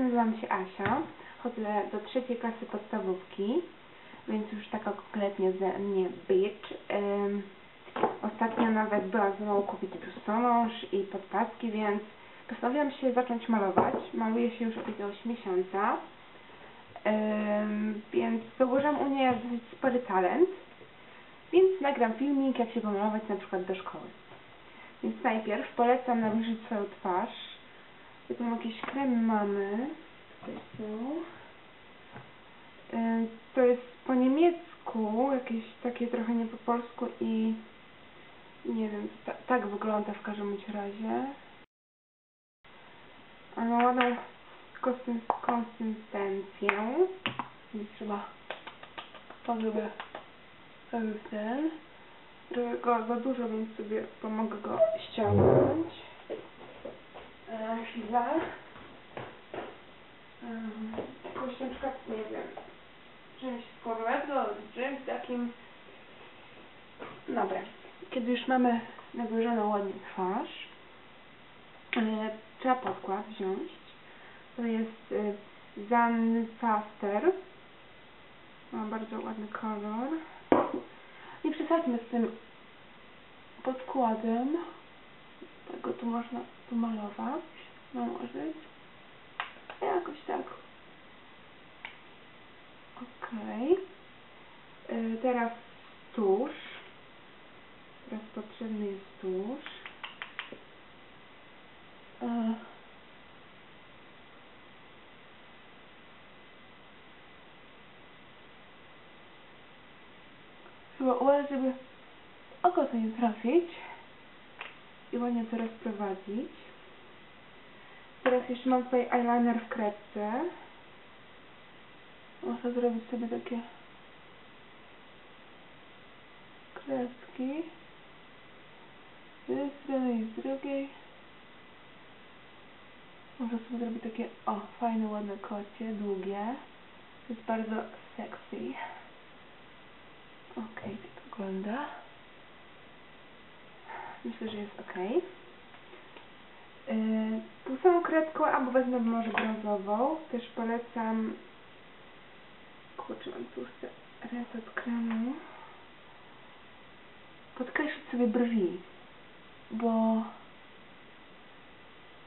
Nazywam się Asia, chodzę do trzeciej klasy podstawówki, więc już taka konkretnie ze mnie bitch. Ym, ostatnio nawet była mną kupić biustonosz i podpaski, więc postanowiłam się zacząć malować. Maluję się już od jakiegoś miesiąca, Ym, więc zauważyłam u niej dosyć spory talent, więc nagram filmik, jak się pomalować na przykład do szkoły. Więc najpierw polecam nawilżyć swoją twarz. Tu tam kremy mamy. Tutaj są. Y, To jest po niemiecku, jakieś takie trochę nie po polsku i nie wiem, ta, tak wygląda w każdym razie. A ma ładną konsys konsystencję. Więc trzeba to żeby ten. Trochę go za dużo, więc sobie pomogę go ściągnąć. E, chwila. Um, jakoś na przykład, nie wiem, czymś skórowego, czymś takim. Dobra. Kiedy już mamy nawilżoną ładnie twarz, e, trzeba podkład wziąć. To jest e, Zanfaster. Ma bardzo ładny kolor. Nie przesadźmy z tym podkładem. Tego tu można pomalować, nałożyć. Jakoś tak. Okej. Y, Teraz tusz. Teraz potrzebny jest tusz. Y, Chyba uważać, żeby oko to nie trafić i ładnie to rozprowadzić. Teraz jeszcze mam tutaj eyeliner w kredce. Można zrobić sobie takie kredki. Z jednej strony i z drugiej. Można sobie zrobić takie, o, fajne, ładne kocie, długie. To jest bardzo sexy. Okej, tak wygląda. Myślę, że jest ok. Tą samą kredką, albo wezmę może brązową. Też polecam... Kurczę, mam tu ręce od kremu. Podkreślić sobie brwi. Bo...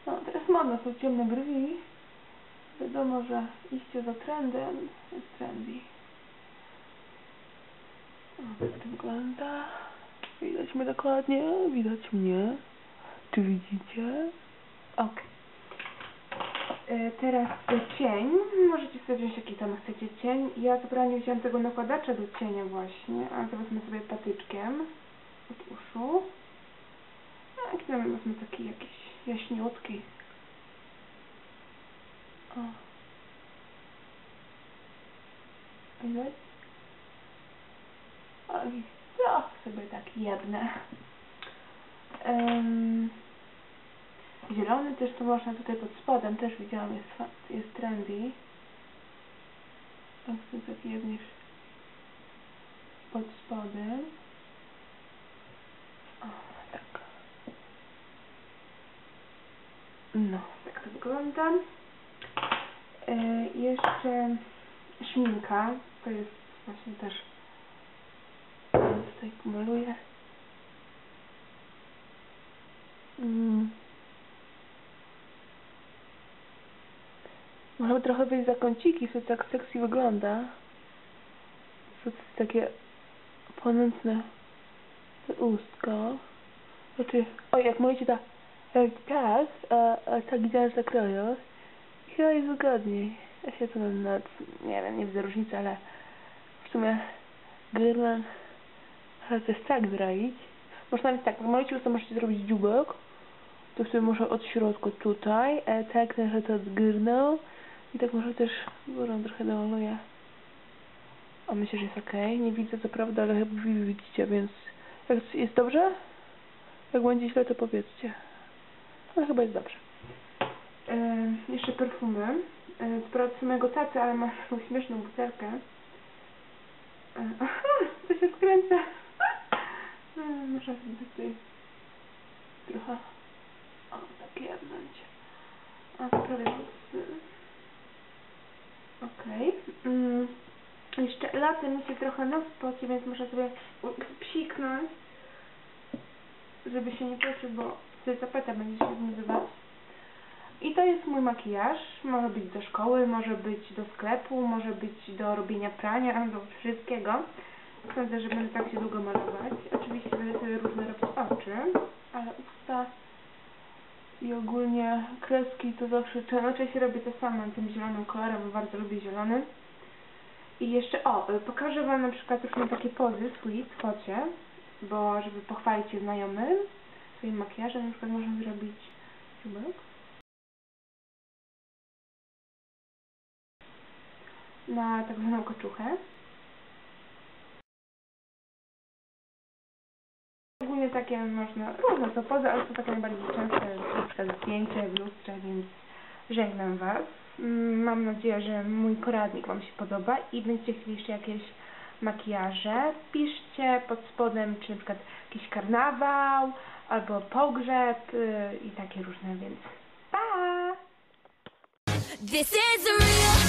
No, teraz modno są ciemne brwi. Wiadomo, że iście za trendem jest trendy. O, tak wygląda. Widać mnie dokładnie, widać mnie. Czy widzicie? Ok. E, teraz cień. Możecie sobie wziąć jaki tam chcecie cień. Ja nie wziąłem tego nakładacza do cienia właśnie, ale to wezmę sobie patyczkiem od uszu. A jaki tam wezmę taki jakiś jaśniutki. O. Widać? To sobie tak jedne. Um, zielony też tu można tutaj pod spodem, też widziałam, jest, jest trendy. Tak sobie tak jedniesz pod spodem. O, tak. No, tak to wygląda. E, jeszcze szminka, to jest właśnie też tutaj pomaluję. Mm. Może trochę wyjść za kąciki, to tak sexy wygląda. To jest takie ponętne ustko. Znaczy, oj, jak mówicie tak, jak tak, a, a tak idealnie zakroju, chyba jest wygodniej. Ja się to na, nie wiem, nie widzę różnicy, ale w sumie Gyrman ale to jest tak zrobić. Można nawet tak, w momencie usta możecie zrobić dziubek. To wtedy może od środka tutaj, e, tak trochę to odgyrnął. I tak może też górą trochę doluję. A myślę, że jest ok. Nie widzę co prawda, ale chyba wy widzicie, więc jak jest dobrze? Jak będzie źle, to powiedzcie. Ale chyba jest dobrze. E, jeszcze perfumy. E, to prawda samego tacy, ale ma taką śmieszną butelkę. E, aha, to się skręca. E, muszę sobie tutaj trochę o, jednąć. A, prawie. Okej. Mm, jeszcze latem mi się trochę nos poci, więc muszę sobie psiknąć, żeby się nie pocił, bo wtedy zapeta będzie się zmywać. I to jest mój makijaż. Może być do szkoły, może być do sklepu, może być do robienia prania, do wszystkiego. Sądzę, że będę tak się długo malować. Oczywiście będę sobie różne robić oczy, ale usta i ogólnie kreski to zawsze częściej robię to samo tym zielonym kolorem, bo bardzo lubię zielony. I jeszcze, o, y, pokażę Wam na przykład różne takie pozy swój w bo żeby pochwalić się znajomym swoim makijażem, na przykład można zrobić dziubek. na tak zwaną koczuchę. Ogólnie takie można, różne są pozy, ale są takie najbardziej częste, na przykład zdjęcie w lustrze, więc żegnam Was. Mm, Mam nadzieję, że mój poradnik Wam się podoba i będziecie chcieli jeszcze jakieś makijaże. Piszcie pod spodem, czy na przykład jakiś karnawał, albo pogrzeb yy, i takie różne, więc pa! This is real.